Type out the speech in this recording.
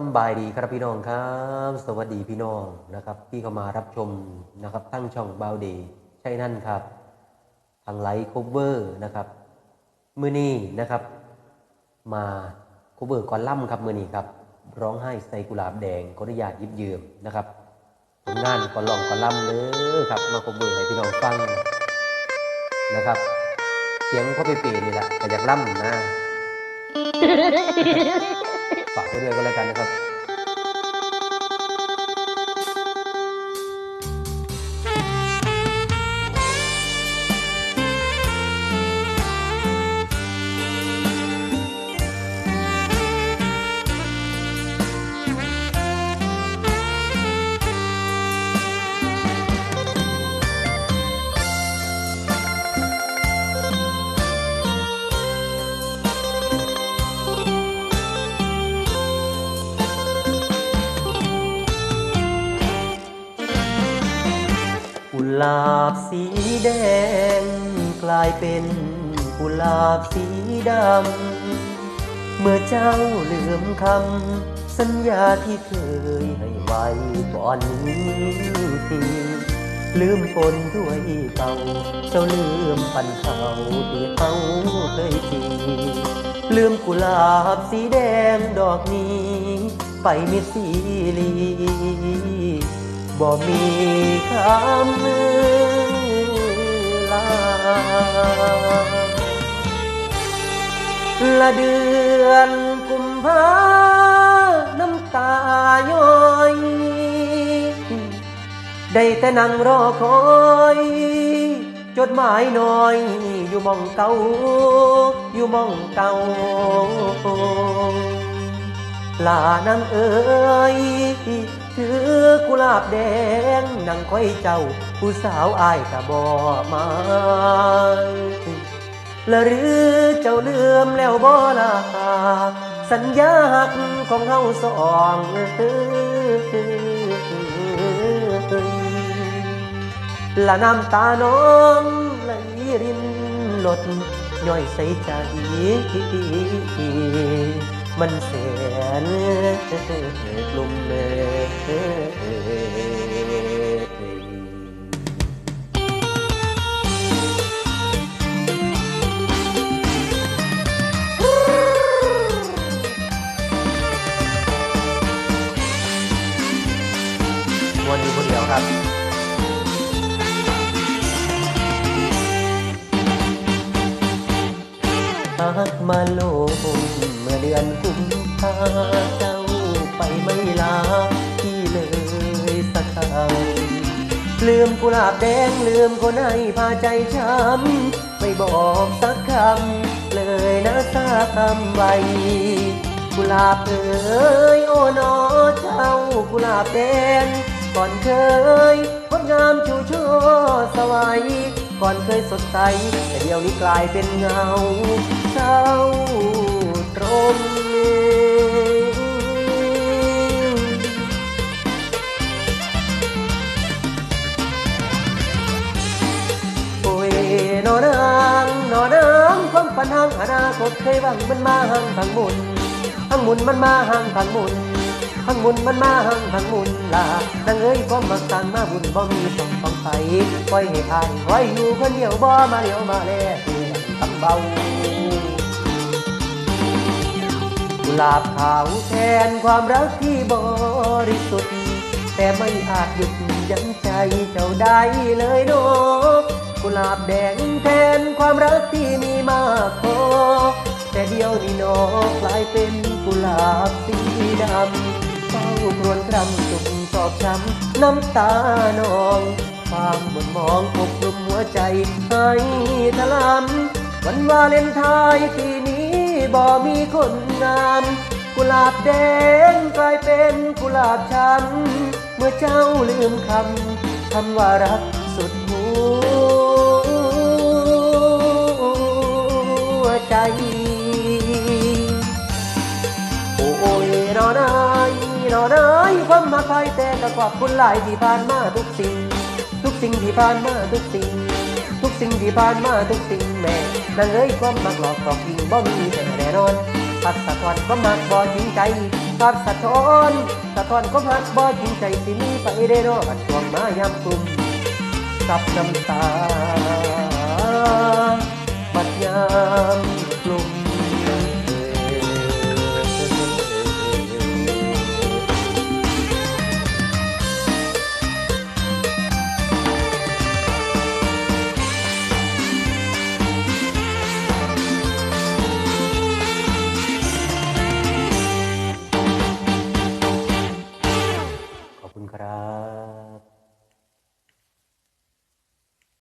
สบายดีครับพี่น้องครับ สวัสดีพี่น้องนะครับที่เข้ามารับชมนะครับตั้งช่องบาวดีใช่นั่นครับ ทางไลฟ์คเวอร์นะครับมือนี้นะครับ มาคเวอร์กอลัมครับมือนี้ครับร้องไห้ใส่กุหลาบแดงขออนุญาตยิบยืมนะครับผลงานกอลองกอลัมน์เลยครับ มาคเวอร์ให้พี่น้องฟังนะครับ เสียงพ่อเปๆนี่แหละแต่อยากล่ำนะ ฝากไปด้วยก็แล้วกันนะครับ หลาบสีแดง กลายเป็นกุหลาบสีดำ เมื่อเจ้าลืมคำสัญญาที่เคยให้ไว้ก่อนนี้ลืมปนด้วยเก่าเจ้าลืมปันเขาที่เขาเคยจีลืมกุหลาบสีแดงดอกนี้ ไปมิสีลี บ่มีคำมือลาละเดือนกุมภาน้ำตาย้อย ได้แต่นั่งรอคอย จดหมายน้อย อยู่มองเก่า อยู่มองเก่าลานางเอ๋ย ถือกุหลาบแดงนางคอยเจ้า ผู้สาวอายกะบอมาละหรือเจ้าลืมแล้วบ่ล่ะสัญญาหักของเฮาสองละน้ำตาน้องไหลรินหลดย่อยใส่ใจมันแส กลุ่มเลยวันอยู่คนเดียวครับหักมาลมเมื่อเดือนกุมภาเจ้า ไปไม่ลาที่เลยสักคำลืมกุหลาบแดงลืมคนให้พาใจช้ำไม่บอกสักคำเลยนะทราบคำไว้กุหลาบเอ๋ยโอ้นอเจ้ากุหลาบแดงก่อนเคยงดงามชูช่อสวัยก่อนเคยสดใสแต่เดี๋ยวนี้กลายเป็นเงาเศร้าตรง ทางอนาคตเคยวังมันมาหังทางมุนทางมุนมันมาหังทางมุนทางมุนมันมาหังทางมุนล่ะนางเอ้ยความมักต่างมาบุญบ่มีสองสองไปปล่อยให้ผ่านไว้อยู่คนเดียวบ่มาเดียวมาแลทำเบากุหลาบขาวแทนความรักที่บริสุทธิ์แต่ไม่อาจหยุดยั้งใจเจ้าได้เลยเนอะ กุหลาบแดงแทนความรักที่มีมากพอแต่เดียวนี้นอะกลายเป็นกุหลาบสีดำเฝ้าครวญครำจุกชอบช้ำน้ำตานองความบนมองอกกลุ่มหัวใจให้ถลำวันวาเลนไทน์ปีนี้บ่มีคนงามกุหลาบแดงกลายเป็นกุหลาบช้ำเมื่อเจ้าลืมคำคำว่ารัก จ โอ้ยรอไายรอไายความมาคอยแต่กับขอบคุณหลายที่ผ่านมาทุกสิ่ง ทุกสิ่งที่ผ่านมาทุกสิ่ง ทุกสิ่งที่ผ่านมาทุกสิ่งแม่นั่นเลยความมักหลอกกอกยิงบ่มีแต่แน่นอนปัดสะท้อนก็มักบ่จริงใจปัดสะท้อนสะท้อนก็มักบ่จริงใจสิมีไปได้รอดช่วงมายามกลุ่มกับน้ำตาบัด nhàm